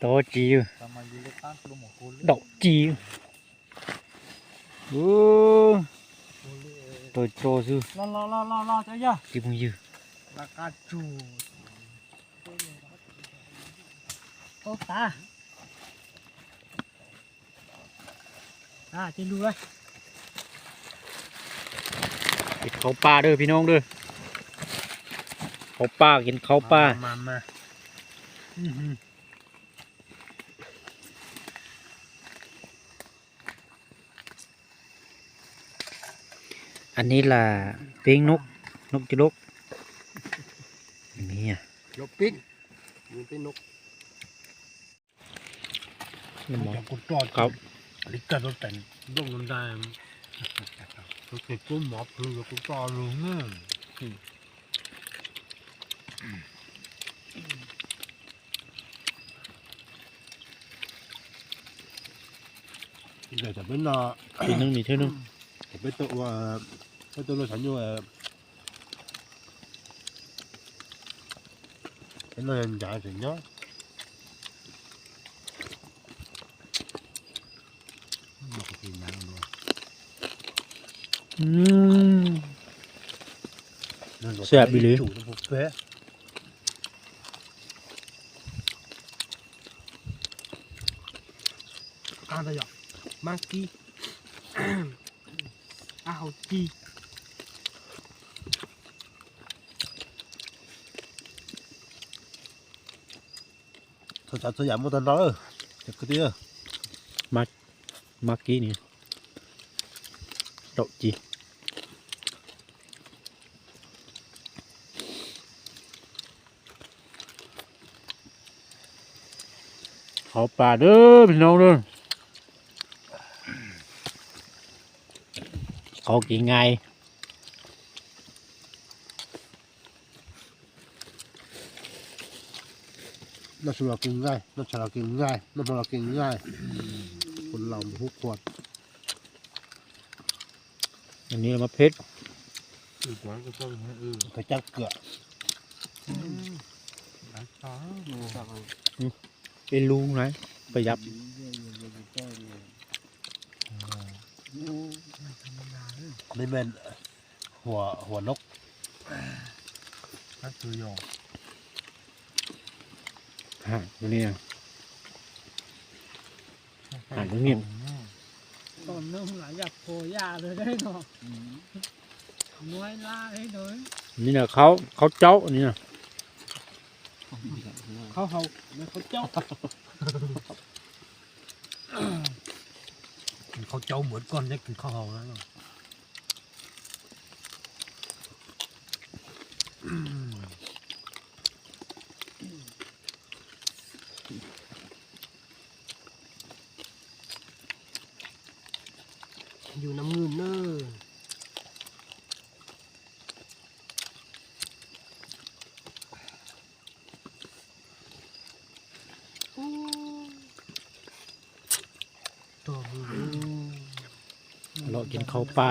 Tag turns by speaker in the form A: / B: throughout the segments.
A: โตจีอยู่
B: Sama juga kan belum mau kulit.
A: ดอกจีอยู่โอ้ตัวโตซื้อ
C: รอรอรอรอรอเจ้าย่า
A: จีบุงยือ
C: ราคาจูโต๊ะตาอ่าจะดูเลย
A: กินเขาปลาเด้อพี่น้องเด้อ เขาวปลากินเขาวปลา
C: มามาอือหือ
A: อันนี้ล่ะเป้งนก นกจิลกนี่อะ
C: ยกปิ๊กมันเป็นนก
A: นี่หมอ
C: จากกุดจอด
A: ครับ
C: ลิกาตัวแต่งร่วงน้ำได้ตัวเก็บกุ้งหมอคือกุดจอดลุงเนี่ย
D: giờ chả biết là
A: ทีนึงนี่เท่านึง
D: chả biết tự và cái tôi nó chẳng như là cái này anh trả thì nhá
B: Mau ke Pinang lu.
A: อืม
D: Nên nó
A: Xẹp
D: thấy
A: đi lý.
D: chủ nó phục phế
C: อาตะหย อกมากี้อ้าวจี
D: thôi chả tôi giảm một tấn đó rồi chả cái tia
A: เมื่อกี้นี่ดอกจีเขาวปลาเด้อพี่น้องเด้อเขากินไง
D: nó sẽ là kinh ngay nó sẽ là kinh ngay nó mà là kinh ngay con lòng hút quạt
A: อันนี้มะเพชร
B: Ừ, quá cái sao này ừ.
D: cái chắc cửa
B: Đã có.
A: เป็นลุงไหนประหยับ
D: mấy men hùa hùa nốc
B: Các thứ dòng.
A: ฮะตัวนี้นะ À, đúng nghiêm.
C: ตอนนึงหลายอยากโผล่ยาเลยได้เนาะน้อยล่าให้เลย
A: นี่นะเขาเขาเจ้าอันนี่นะ
C: เขาเขาไม่เขาเจ้าเขาเจ้าเหมือนก้อนได้กินข้าวเขาแล้วเนาะ อยู่น้ำเงินเนอะตัวมือ
A: เรากินข้าวปลา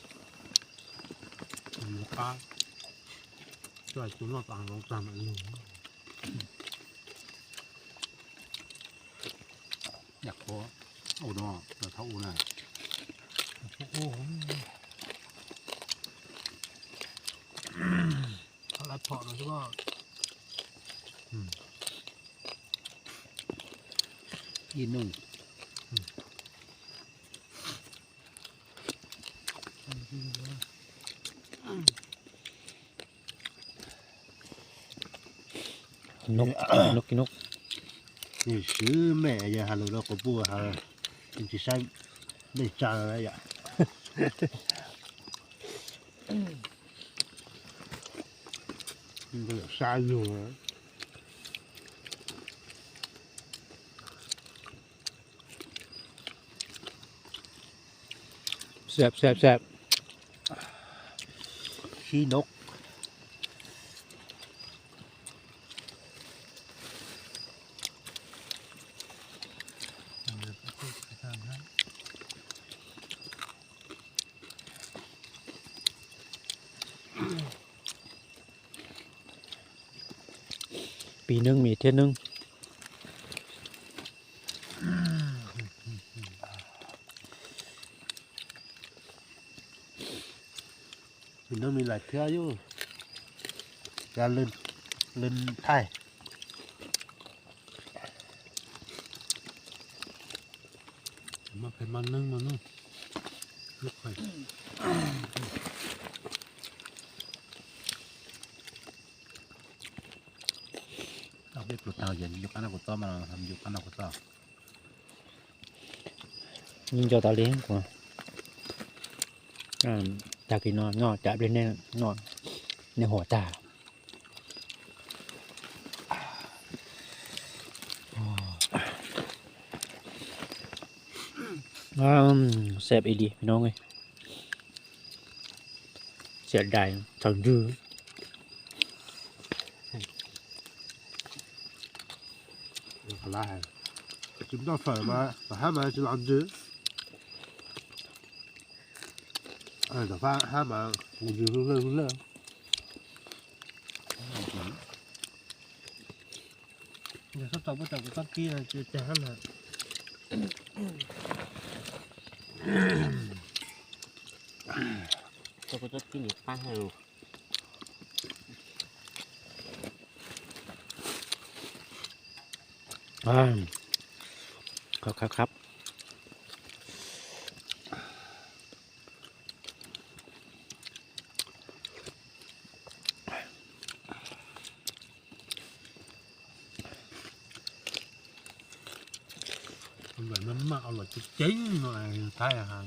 A: ง
D: ông mà tôi đây
C: Ngủ luôn á, cần xài ha, một trống quá Ở tuần nụ ít chỉ chỉ là nụ già Nụ cá Cho ai chúng nó toàn lòng toàn là nụ
B: Giặc có. Ồ đó, là thấu này.
C: Ô Họ là thọ nó chứ có
B: Yên nung.
A: Ừ. นกนกกินนก
D: thì sứ mẹ giờ hà nội nó có bùa hà thì chỉ sang để trả đấy ạ มันก็เหลือซายอยู่นะ
A: แซ่บแซ่บแซ่บ
D: ขี้นก
A: ปีหนึงมีเท่นึง
D: มันต้องมีหลายเทื่ออยู่การเล่นเล่นไทย
B: มาเป็นมันนึ่งมันนึ่งลูกไข่ เอาไปปลุกเตาเย็นยกอันนั้นกูต้มมาทำยกอันนั้นกูต้ม
A: ยิงเจ้า chúng ta phải mà ham ăn
D: لكن بدافع ما فهمها شو عندي
C: انا دفعها مع luôn luôn giờ sắp tới bắt đầu cái kia là chả
E: là cho cái kia nhiều. pa heo
A: ครับครับครับ
B: มันแบบมันมาอร่อยจริงๆหน่อยท้ายอาหาร